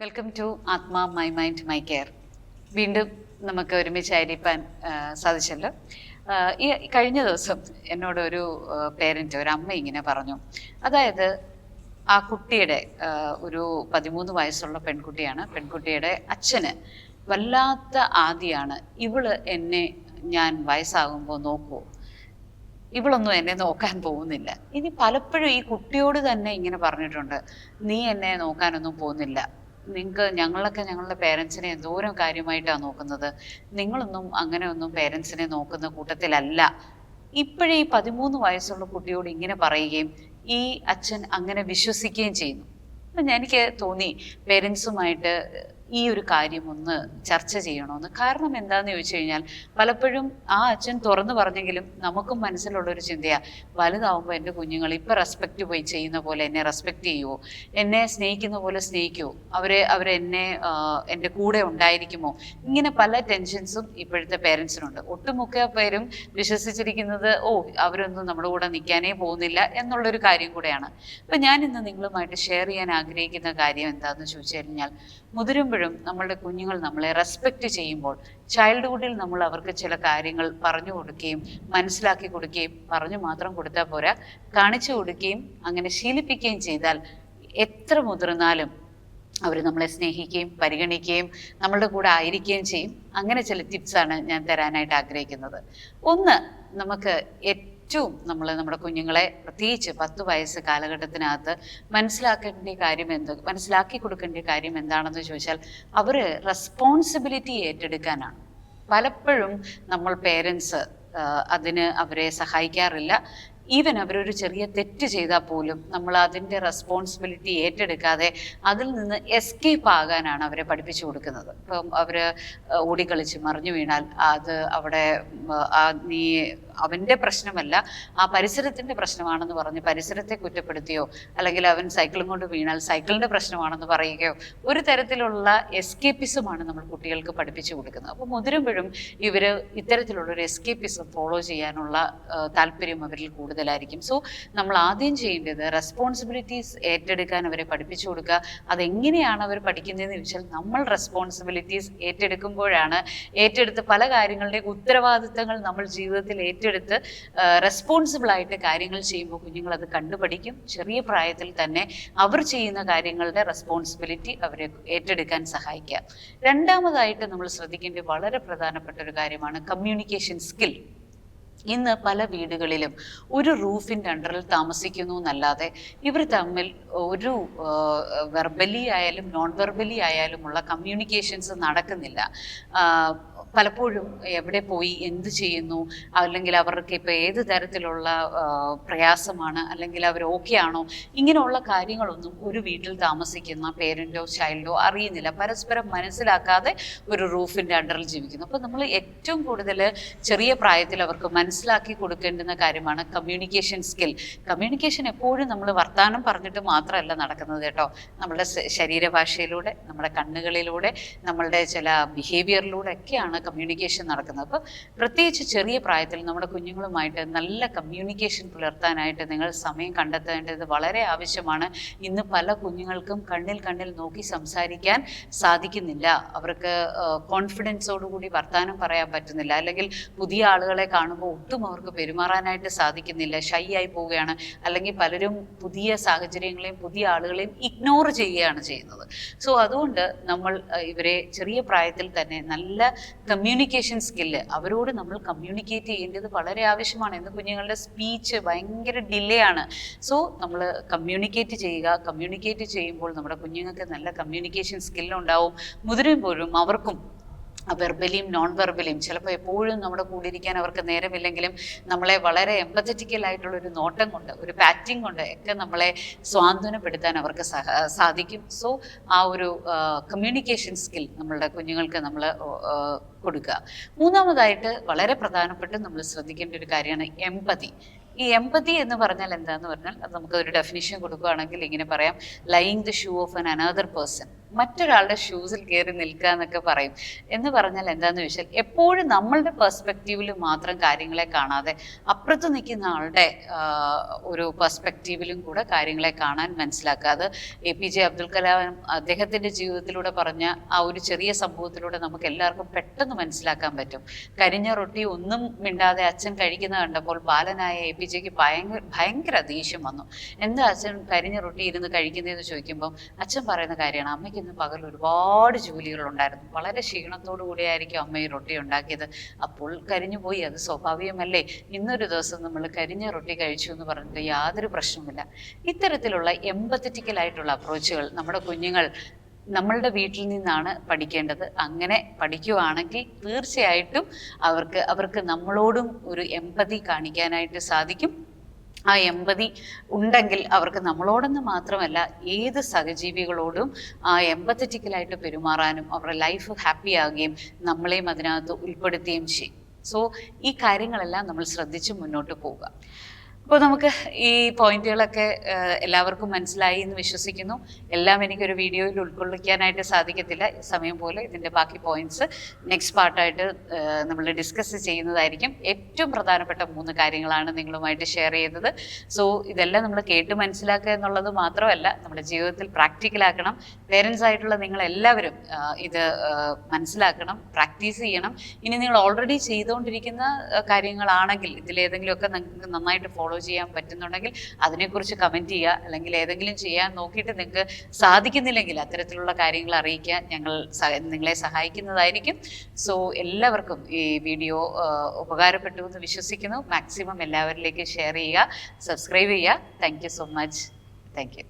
Welcome to Athma my mind my care വീണ്ടും നമുക്ക് ഒരുമിച്ചായിരിക്കാൻ ആ, സാധിച്ചല്ലോ. ഈ കഴിഞ്ഞ ദിവസം എന്നോട് ഒരു പേരന്റ് ഒരു അമ്മ ഇങ്ങനെ പറഞ്ഞു. അതായത് ആ കുട്ടിയുടെ ഒരു പതിമൂന്ന് വയസ്സുള്ള പെൺകുട്ടിയാണ്. പെൺകുട്ടിയുടെ അച്ഛന് വല്ലാത്ത ആദിയാണ്. ഇവൾ എന്നെ ഞാൻ വയസ്സാകുമ്പോൾ നോക്കുമോ ഇവളൊന്നും എന്നെ നോക്കാൻ പോകുന്നില്ല. ഇനി പലപ്പോഴും ഈ കുട്ടിയോട് തന്നെ ഇങ്ങനെ പറഞ്ഞിട്ടുണ്ട്. നീ എന്നെ നോക്കാനൊന്നും പോകുന്നില്ല. നിങ്ങൾക്ക് ഞങ്ങളൊക്കെ ഞങ്ങളുടെ പേരൻസിനെ എന്തോരം കാര്യമായിട്ടാണ് നോക്കുന്നത്? നിങ്ങളൊന്നും അങ്ങനെ ഒന്നും പേരൻസിനെ നോക്കുന്ന കൂട്ടത്തിലല്ല. ഇപ്പോഴേ ഈ പതിമൂന്ന് വയസ്സുള്ള കുട്ടിയോട് ഇങ്ങനെ പറയുകയും ഈ അച്ഛൻ അങ്ങനെ വിശ്വസിക്കുകയും ചെയ്യുന്നു. അപ്പം എനിക്ക് തോന്നി പേരൻസുമായിട്ട് ഈ ഒരു കാര്യം ഒന്ന് ചർച്ച ചെയ്യണമെന്ന് കാരണം എന്താന്ന് ചോദിച്ചു കഴിഞ്ഞാൽ പലപ്പോഴും ആ അച്ഛൻ തുറന്നു പറഞ്ഞെങ്കിലും നമുക്കും മനസ്സിലുള്ള ഒരു ചിന്തയാ വലുതാവുമ്പോൾ എന്റെ കുഞ്ഞുങ്ങൾ ഇപ്പം റെസ്പെക്റ്റ് പോയി ചെയ്യുന്ന പോലെ എന്നെ റെസ്പെക്റ്റ് ചെയ്യുമോ എന്നെ സ്നേഹിക്കുന്ന പോലെ സ്നേഹിക്കുമോ അവരെ അവരെന്നെ എന്റെ കൂടെ ഉണ്ടായിരിക്കുമോ? ഇങ്ങനെ പല ടെൻഷൻസും ഇപ്പോഴത്തെ പേരൻസിനുണ്ട്. ഒട്ടുമുക്ക പേരും വിശ്വസിച്ചിരിക്കുന്നത് ഓ അവരൊന്നും നമ്മുടെ കൂടെ നിൽക്കാനേ പോകുന്നില്ല എന്നുള്ളൊരു കാര്യം കൂടെയാണ്. അപ്പം ഞാൻ ഇന്ന് നിങ്ങളുമായിട്ട് ഷെയർ ചെയ്യാൻ ആഗ്രഹിക്കുന്ന കാര്യം എന്താണെന്ന് ചോദിച്ചു കഴിഞ്ഞാൽ മുതിരുമ്പോഴും നമ്മളുടെ കുഞ്ഞുങ്ങൾ നമ്മളെ റെസ്പെക്ട് ചെയ്യുമ്പോൾ ചൈൽഡ്ഹുഡിൽ നമ്മൾ അവർക്ക് ചില കാര്യങ്ങൾ പറഞ്ഞു കൊടുക്കുകയും മനസ്സിലാക്കി കൊടുക്കുകയും പറഞ്ഞു മാത്രം കൊടുത്താൽ പോരാ. കാണിച്ചു കൊടുക്കുകയും അങ്ങനെ ശീലിപ്പിക്കുകയും ചെയ്താൽ എത്ര മുതിർന്നാലും അവർ നമ്മളെ സ്നേഹിക്കുകയും പരിഗണിക്കുകയും നമ്മളുടെ കൂടെ ആയിരിക്കുകയും ചെയ്യും. അങ്ങനെ ചില ടിപ്സാണ് ഞാൻ തരാനായിട്ട് ആഗ്രഹിക്കുന്നത്. ഒന്ന് നമുക്ക് ഏറ്റവും നമ്മൾ നമ്മുടെ കുഞ്ഞുങ്ങളെ പ്രത്യേകിച്ച് പത്ത് വയസ്സ് കാലഘട്ടത്തിനകത്ത് മനസ്സിലാക്കേണ്ട കാര്യം എന്ത് മനസ്സിലാക്കി കൊടുക്കേണ്ട കാര്യം എന്താണെന്ന് ചോദിച്ചാൽ അവർ റെസ്പോൺസിബിലിറ്റി ഏറ്റെടുക്കാനാണ്. പലപ്പോഴും നമ്മൾ പേരൻസ് അതിന് അവരെ സഹായിക്കാറില്ല. ഈവൻ അവരൊരു ചെറിയ തെറ്റ് ചെയ്താൽ പോലും നമ്മൾ അതിന്റെ റെസ്പോൺസിബിലിറ്റി ഏറ്റെടുക്കാതെ അതിൽ നിന്ന് എസ്കേപ്പ് ആകാനാണ് അവരെ പഠിപ്പിച്ചു കൊടുക്കുന്നത്. ഇപ്പം അവർ ഓടിക്കളിച്ച് മറിഞ്ഞു വീണാൽ അത് അവിടെ നീ അവന്റെ പ്രശ്നമല്ല ആ പരിസരത്തിന്റെ പ്രശ്നമാണെന്ന് പറഞ്ഞ് പരിസരത്തെ കുറ്റപ്പെടുത്തിയോ അല്ലെങ്കിൽ അവൻ സൈക്കിളും കൊണ്ട് വീണാൽ സൈക്കിളിന്റെ പ്രശ്നമാണെന്ന് പറയുകയോ ഒരു തരത്തിലുള്ള എസ്കേപ്പിസമാണ് നമ്മൾ കുട്ടികൾക്ക് പഠിപ്പിച്ചു കൊടുക്കുന്നത്. അപ്പോൾ മുതിരുമ്പോഴും ഇവർ ഇത്തരത്തിലുള്ള ഒരു എസ്കേപ്പിസം ഫോളോ ചെയ്യാനുള്ള താല്പര്യം അവരിൽ കൂടുതലായിരിക്കും. സോ നമ്മൾ ആദ്യം ചെയ്യേണ്ടത് റെസ്പോൺസിബിലിറ്റീസ് ഏറ്റെടുക്കാൻ അവരെ പഠിപ്പിച്ചു കൊടുക്കുക. അതെങ്ങനെയാണ് അവർ പഠിക്കുന്നതെന്ന് ചോദിച്ചാൽ നമ്മൾ റെസ്പോൺസിബിലിറ്റീസ് ഏറ്റെടുക്കുമ്പോഴാണ് ഏറ്റെടുത്ത് പല കാര്യങ്ങളുടെ ഉത്തരവാദിത്തങ്ങൾ നമ്മൾ ജീവിതത്തിൽ ഏറ്റെടുത്ത് റെസ്പോൺസിബിൾ ആയിട്ട് കാര്യങ്ങൾ ചെയ്യുമ്പോൾ കുഞ്ഞുങ്ങൾ അത് കണ്ടുപഠിക്കും. ചെറിയ പ്രായത്തിൽ തന്നെ അവർ ചെയ്യുന്ന കാര്യങ്ങളുടെ റെസ്പോൺസിബിലിറ്റി അവരെ ഏറ്റെടുക്കാൻ സഹായിക്കുക. രണ്ടാമതായിട്ട് നമ്മൾ ശ്രദ്ധിക്കേണ്ട വളരെ പ്രധാനപ്പെട്ട ഒരു കാര്യമാണ് കമ്മ്യൂണിക്കേഷൻ സ്കിൽ ഇന്ന് പല വീടുകളിലും ഒരു റൂഫിന്റെ അണ്ടറിൽ താമസിക്കുന്നു എന്നല്ലാതെ ഇവർ തമ്മിൽ ഒരു വെർബലി ആയാലും നോൺ വെർബലി ആയാലുമുള്ള കമ്മ്യൂണിക്കേഷൻസ് നടക്കുന്നില്ല. പലപ്പോഴും എവിടെ പോയി എന്ത് ചെയ്യുന്നു അല്ലെങ്കിൽ അവർക്ക് ഇപ്പോൾ ഏത് തരത്തിലുള്ള പ്രയാസമാണ് അല്ലെങ്കിൽ അവർ ഓക്കെ ആണോ ഇങ്ങനെയുള്ള കാര്യങ്ങളൊന്നും ഒരു വീട്ടിൽ താമസിക്കുന്ന പേരന്റോ ചൈൽഡോ അറിയുന്നില്ല. പരസ്പരം മനസ്സിലാക്കാതെ ഒരു റൂഫിന്റെ അണ്ടറിൽ ജീവിക്കുന്നു. അപ്പോൾ നമ്മൾ ഏറ്റവും കൂടുതൽ ചെറിയ പ്രായത്തിൽ അവർക്ക് മനസ്സിലാക്കി കൊടുക്കേണ്ടുന്ന കാര്യമാണ് കമ്മ്യൂണിക്കേഷൻ സ്കിൽ കമ്മ്യൂണിക്കേഷൻ എപ്പോഴും നമ്മൾ വർത്തമാനം പറഞ്ഞിട്ട് മാത്രമല്ല നടക്കുന്നത് കേട്ടോ. നമ്മുടെ ശരീരഭാഷയിലൂടെ നമ്മുടെ കണ്ണുകളിലൂടെ നമ്മളുടെ ചില ബിഹേവിയറിലൂടെ ഒക്കെയാണ് കമ്മ്യൂണിക്കേഷൻ നടക്കുന്നത്. അപ്പോൾ പ്രത്യേകിച്ച് ചെറിയ പ്രായത്തിൽ നമ്മുടെ കുഞ്ഞുങ്ങളുമായിട്ട് നല്ല കമ്മ്യൂണിക്കേഷൻ പുലർത്താനായിട്ട് നിങ്ങൾ സമയം കണ്ടെത്തേണ്ടത് വളരെ ആവശ്യമാണ്. ഇന്ന് പല കുഞ്ഞുങ്ങൾക്കും കണ്ണിൽ കണ്ണിൽ നോക്കി സംസാരിക്കാൻ സാധിക്കുന്നില്ല. അവർക്ക് കോൺഫിഡൻസോടുകൂടി വർത്തമാനം പറയാൻ പറ്റുന്നില്ല. അല്ലെങ്കിൽ പുതിയ ആളുകളെ കാണുമ്പോൾ ഒട്ടും അവർക്ക് പെരുമാറാനായിട്ട് സാധിക്കുന്നില്ല. ഷൈ ആയി പോവുകയാണ്. അല്ലെങ്കിൽ പലരും പുതിയ സാഹചര്യങ്ങളെയും പുതിയ ആളുകളെയും ഇഗ്നോർ ചെയ്യുകയാണ് ചെയ്യുന്നത്. സോ അതുകൊണ്ട് നമ്മൾ ഇവരെ ചെറിയ പ്രായത്തിൽ തന്നെ നല്ല കമ്മ്യൂണിക്കേഷൻ സ്കില്ല് അവരോട് നമ്മൾ കമ്മ്യൂണിക്കേറ്റ് ചെയ്യേണ്ടത് വളരെ ആവശ്യമാണ്. ഇന്ന് കുഞ്ഞുങ്ങളുടെ സ്പീച്ച് ഭയങ്കര ഡിലേ ആണ്. സോ നമ്മൾ കമ്മ്യൂണിക്കേറ്റ് ചെയ്യുക. കമ്മ്യൂണിക്കേറ്റ് ചെയ്യുമ്പോൾ നമ്മുടെ കുഞ്ഞുങ്ങൾക്ക് നല്ല കമ്മ്യൂണിക്കേഷൻ സ്കില്ലുണ്ടാവും മുതിരുമ്പോഴും അവർക്കും വെർബലിയും നോൺ വെർബലിയും ചിലപ്പോൾ എപ്പോഴും നമ്മുടെ കൂടെ ഇരിക്കാൻ അവർക്ക് നേരമില്ലെങ്കിലും നമ്മളെ വളരെ എംപത്തറ്റിക്കൽ ആയിട്ടുള്ള ഒരു നോട്ടം കൊണ്ട് ഒരു പാറ്റിംഗ് കൊണ്ട് ഒക്കെ നമ്മളെ സ്വാന്തനപ്പെടുത്താൻ അവർക്ക് സാധിക്കും. സോ ആ ഒരു കമ്മ്യൂണിക്കേഷൻ സ്കിൽ നമ്മളുടെ കുഞ്ഞുങ്ങൾക്ക് നമ്മൾ കൊടുക്കുക. മൂന്നാമതായിട്ട് വളരെ പ്രധാനപ്പെട്ട് നമ്മൾ ശ്രദ്ധിക്കേണ്ട ഒരു കാര്യമാണ് എമ്പതി ഈ എമ്പതി എന്ന് പറഞ്ഞാൽ എന്താന്ന് പറഞ്ഞാൽ നമുക്ക് ഒരു ഡെഫിനിഷൻ കൊടുക്കുകയാണെങ്കിൽ ഇങ്ങനെ പറയാം lying the shoe of an another person മറ്റൊരാളുടെ ഷൂസിൽ കയറി നിൽക്കുക എന്നൊക്കെ പറയും. എന്ന് പറഞ്ഞാൽ എന്താന്ന് ചോദിച്ചാൽ എപ്പോഴും നമ്മളുടെ പെർസ്പെക്റ്റീവിൽ മാത്രം കാര്യങ്ങളെ കാണാതെ അപ്പുറത്ത് നിൽക്കുന്ന ആളുടെ ഒരു പെർസ്പെക്റ്റീവിലും കൂടെ കാര്യങ്ങളെ കാണാൻ മനസ്സിലാക്കുക അത് A P J Abdul Kalam അദ്ദേഹത്തിന്റെ ജീവിതത്തിലൂടെ പറഞ്ഞ ആ ഒരു ചെറിയ സംഭവത്തിലൂടെ നമുക്ക് എല്ലാവർക്കും പെട്ടെന്ന് മനസ്സിലാക്കാൻ പറ്റും. കരിഞ്ഞ റൊട്ടി ഒന്നും മിണ്ടാതെ അച്ഛൻ കഴിക്കുന്ന കണ്ടപ്പോൾ ബാലനായ എ പി ജെക്ക് ഭയങ്കര ഭയങ്കര ദേഷ്യം വന്നു. എന്താ അച്ഛൻ കരിഞ്ഞ റൊട്ടി ഇരുന്ന് കഴിക്കുന്നതെന്ന് ചോദിക്കുമ്പോൾ അച്ഛൻ പറയുന്ന കാര്യമാണ് അമ്മയ്ക്ക് ഇന്ന് പകൽ ഒരുപാട് ജോലികളുണ്ടായിരുന്നു. വളരെ ക്ഷീണത്തോടു കൂടിയായിരിക്കും അമ്മ ഈ റൊട്ടി ഉണ്ടാക്കിയത്. അപ്പോൾ കരിഞ്ഞു പോയി. അത് സ്വാഭാവികമല്ലേ? ഇന്നൊരു ദിവസം നമ്മൾ കരിഞ്ഞ റൊട്ടി കഴിച്ചു എന്ന് പറഞ്ഞിട്ട് യാതൊരു പ്രശ്നവുമില്ല. ഇത്തരത്തിലുള്ള എമ്പത്തറ്റിക്കൽ ആയിട്ടുള്ള അപ്രോച്ചുകൾ നമ്മുടെ കുഞ്ഞുങ്ങൾ നമ്മളുടെ വീട്ടിൽ നിന്നാണ് പഠിക്കേണ്ടത്. അങ്ങനെ പഠിക്കുവാണെങ്കിൽ തീർച്ചയായിട്ടും അവർക്ക് അവർക്ക് നമ്മളോടും ഒരു എമ്പതി കാണിക്കാനായിട്ട് സാധിക്കും. ആ എമ്പതി ഉണ്ടെങ്കിൽ അവർക്ക് നമ്മളോടൊന്ന് മാത്രമല്ല ഏത് സഹജീവികളോടും ആ എമ്പത്തറ്റിക്കലായിട്ട് പെരുമാറാനും അവരുടെ ലൈഫ് ഹാപ്പി ആകുകയും നമ്മളെയും അതിനകത്ത് ഉൾപ്പെടുത്തുകയും ചെയ്യും. സോ ഈ കാര്യങ്ങളെല്ലാം നമ്മൾ ശ്രദ്ധിച്ച് മുന്നോട്ട് പോവുക. അപ്പോൾ നമുക്ക് ഈ പോയിന്റുകളൊക്കെ എല്ലാവർക്കും മനസ്സിലായി എന്ന് വിശ്വസിക്കുന്നു. എല്ലാം എനിക്കൊരു വീഡിയോയിൽ ഉൾക്കൊള്ളിക്കാനായിട്ട് സാധിക്കത്തില്ല. സമയം പോലെ ഇതിന്റെ ബാക്കി പോയിന്റ്സ് നെക്സ്റ്റ് പാർട്ടായിട്ട് നമ്മൾ ഡിസ്കസ് ചെയ്യുന്നതായിരിക്കും. ഏറ്റവും പ്രധാനപ്പെട്ട മൂന്ന് കാര്യങ്ങളാണ് നിങ്ങളുമായിട്ട് ഷെയർ ചെയ്തത് സോ ഇതെല്ലാം നമ്മൾ കേട്ട് മനസ്സിലാക്കുക എന്നുള്ളത് മാത്രമല്ല നമ്മുടെ ജീവിതത്തിൽ പ്രാക്ടിക്കലാക്കണം പേരൻസ് ആയിട്ടുള്ള നിങ്ങൾ എല്ലാവരും ഇത് മനസ്സിലാക്കണം പ്രാക്ടീസ് ചെയ്യണം. ഇനി നിങ്ങൾ ഓൾറെഡി ചെയ്തുകൊണ്ടിരിക്കുന്ന കാര്യങ്ങളാണെങ്കിൽ ഇതിലേതെങ്കിലുമൊക്കെ നിങ്ങൾക്ക് നന്നായിട്ട് ഫോളോ ചെയ്യാൻ പറ്റുന്നുണ്ടെങ്കിൽ അതിനെക്കുറിച്ച് കമന്റ് ചെയ്യുക. അല്ലെങ്കിൽ ഏതെങ്കിലും ചെയ്യാൻ നോക്കിയിട്ട് നിങ്ങൾക്ക് സാധിക്കുന്നില്ലെങ്കിൽ അത്തരത്തിലുള്ള കാര്യങ്ങൾ അറിയിക്കാൻ ഞങ്ങൾ നിങ്ങളെ സഹായിക്കുന്നതായിരിക്കും. സോ എല്ലാവർക്കും ഈ വീഡിയോ ഉപകാരപ്പെട്ടു എന്ന് വിശ്വസിക്കുന്നു. മാക്സിമം എല്ലാവരിലേക്കും ഷെയർ ചെയ്യുക സബ്സ്ക്രൈബ് ചെയ്യുക. Thank so much thank